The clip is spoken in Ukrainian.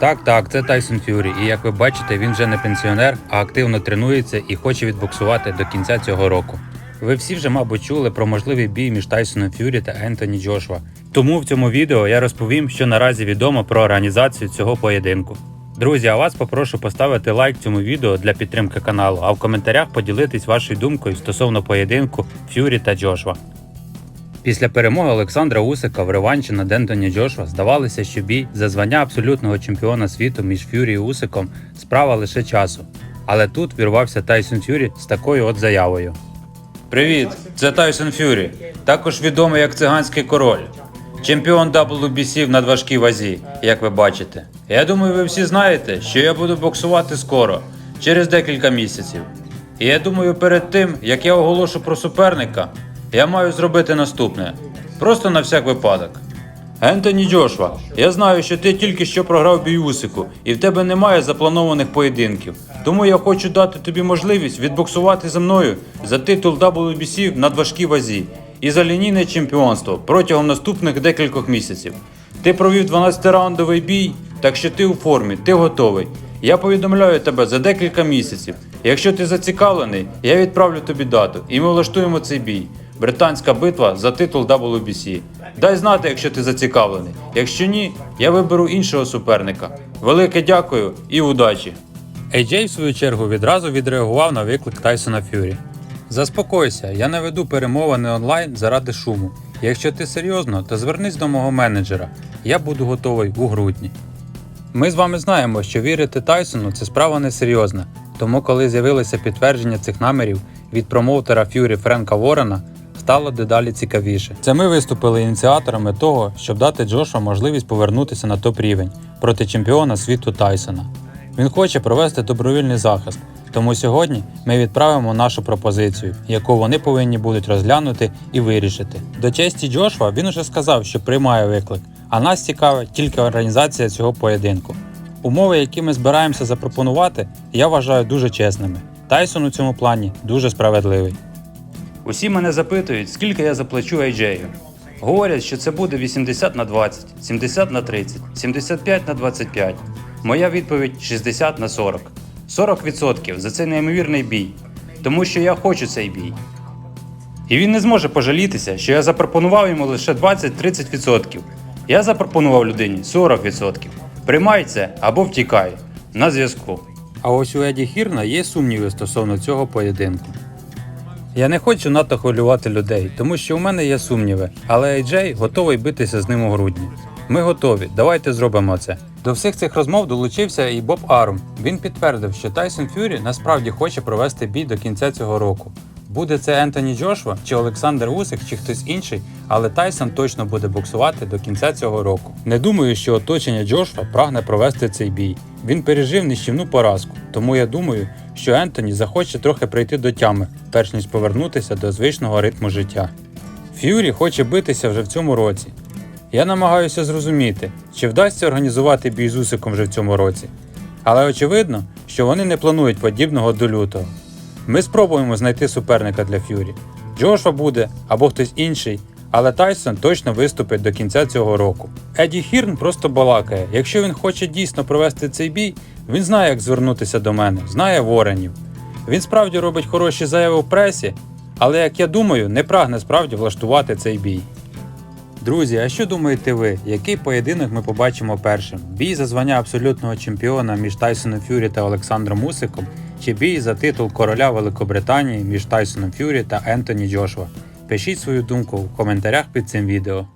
Так, так, це Тайсон Ф'юрі. І як ви бачите, він вже не пенсіонер, а активно тренується і хоче відбоксувати до кінця цього року. Ви всі вже, мабуть, чули про можливий бій між Тайсоном Ф'юрі та Ентоні Джошуа. Тому в цьому відео я розповім, що наразі відомо про організацію цього поєдинку. Друзі, а вас попрошу поставити лайк цьому відео для підтримки каналу, а в коментарях поділитись вашою думкою стосовно поєдинку Ф'юрі та Джошуа. Після перемоги Олександра Усика в реванші над Ентоні Джошуа здавалося, що бій за звання абсолютного чемпіона світу між Ф'юрі і Усиком справа лише часу. Але тут вірвався Тайсон Ф'юрі з такою от заявою. Привіт, це Тайсон Ф'юрі, також відомий як циганський король. Чемпіон WBC в надважкій вазі, як ви бачите. Я думаю, ви всі знаєте, що я буду боксувати скоро, через декілька місяців. І я думаю, перед тим, як я оголошу про суперника, я маю зробити наступне. Просто на всяк випадок. Ентоні Джошва, я знаю, що ти тільки що програв бій Усику, і в тебе немає запланованих поєдинків. Тому я хочу дати тобі можливість відбоксувати за мною за титул WBC в надважкій вазі і за лінійне чемпіонство протягом наступних декількох місяців. Ти провів 12-раундовий бій, так що ти у формі, ти готовий. Я повідомляю тебе за декілька місяців. Якщо ти зацікавлений, я відправлю тобі дату, і ми влаштуємо цей бій. Британська битва за титул WBC. Дай знати, якщо ти зацікавлений. Якщо ні, я виберу іншого суперника. Велике дякую і удачі. AJ, в свою чергу, відразу відреагував на виклик Тайсона Фюрі. Заспокойся, я не веду перемовини онлайн заради шуму. Якщо ти серйозно, то звернись до мого менеджера. Я буду готовий у грудні. Ми з вами знаємо, що вірити Тайсону це справа несерйозна. Тому, коли з'явилося підтвердження цих намірів від промоутера Ф'юрі Френка Ворена, стало дедалі цікавіше. Це ми виступили ініціаторами того, щоб дати Джошу можливість повернутися на топ рівень проти чемпіона світу Тайсона. Він хоче провести добровільний захист. Тому сьогодні ми відправимо нашу пропозицію, яку вони повинні будуть розглянути і вирішити. До честі Джошва він уже сказав, що приймає виклик, а нас цікавить тільки організація цього поєдинку. Умови, які ми збираємося запропонувати, я вважаю дуже чесними. Тайсон у цьому плані дуже справедливий. Усі мене запитують, скільки я заплачу AJ. Говорять, що це буде 80 на 20, 70 на 30, 75 на 25. Моя відповідь 60 на 40. 40% за цей неймовірний бій. Тому що я хочу цей бій. І він не зможе пожалітися, що я запропонував йому лише 20-30%. Я запропонував людині 40%. Приймай це або втікай. На зв'язку. А ось у Еді Хірна є сумніви стосовно цього поєдинку. Я не хочу надто хвилювати людей, тому що у мене є сумніви, але AJ готовий битися з ним у грудні. Ми готові, давайте зробимо це. До всіх цих розмов долучився і Боб Арум. Він підтвердив, що Тайсон Фюрі насправді хоче провести бій до кінця цього року. Буде це Ентоні Джошва чи Олександр Усик, чи хтось інший, але Тайсон точно буде боксувати до кінця цього року. Не думаю, що оточення Джошва прагне провести цей бій. Він пережив нищівну поразку, тому я думаю, що Ентоні захоче трохи прийти до тями, перш ніж повернутися до звичного ритму життя. Ф'юрі хоче битися вже в цьому році. Я намагаюся зрозуміти, чи вдасться організувати бій з Усиком вже в цьому році. Але очевидно, що вони не планують подібного до лютого. Ми спробуємо знайти суперника для Ф'юрі. Джошua буде або хтось інший, але Тайсон точно виступить до кінця цього року. Еді Хірн просто балакає. Якщо він хоче дійсно провести цей бій, він знає, як звернутися до мене, знає воренів. Він справді робить хороші заяви в пресі, але, як я думаю, не прагне справді влаштувати цей бій. Друзі, а що думаєте ви, який поєдинок ми побачимо першим? Бій за звання абсолютного чемпіона між Тайсоном Фюрі та Олександром Усиком, чи бій за титул короля Великобританії між Тайсоном Фюрі та Ентоні Джошуа? Пишіть свою думку в коментарях під цим відео.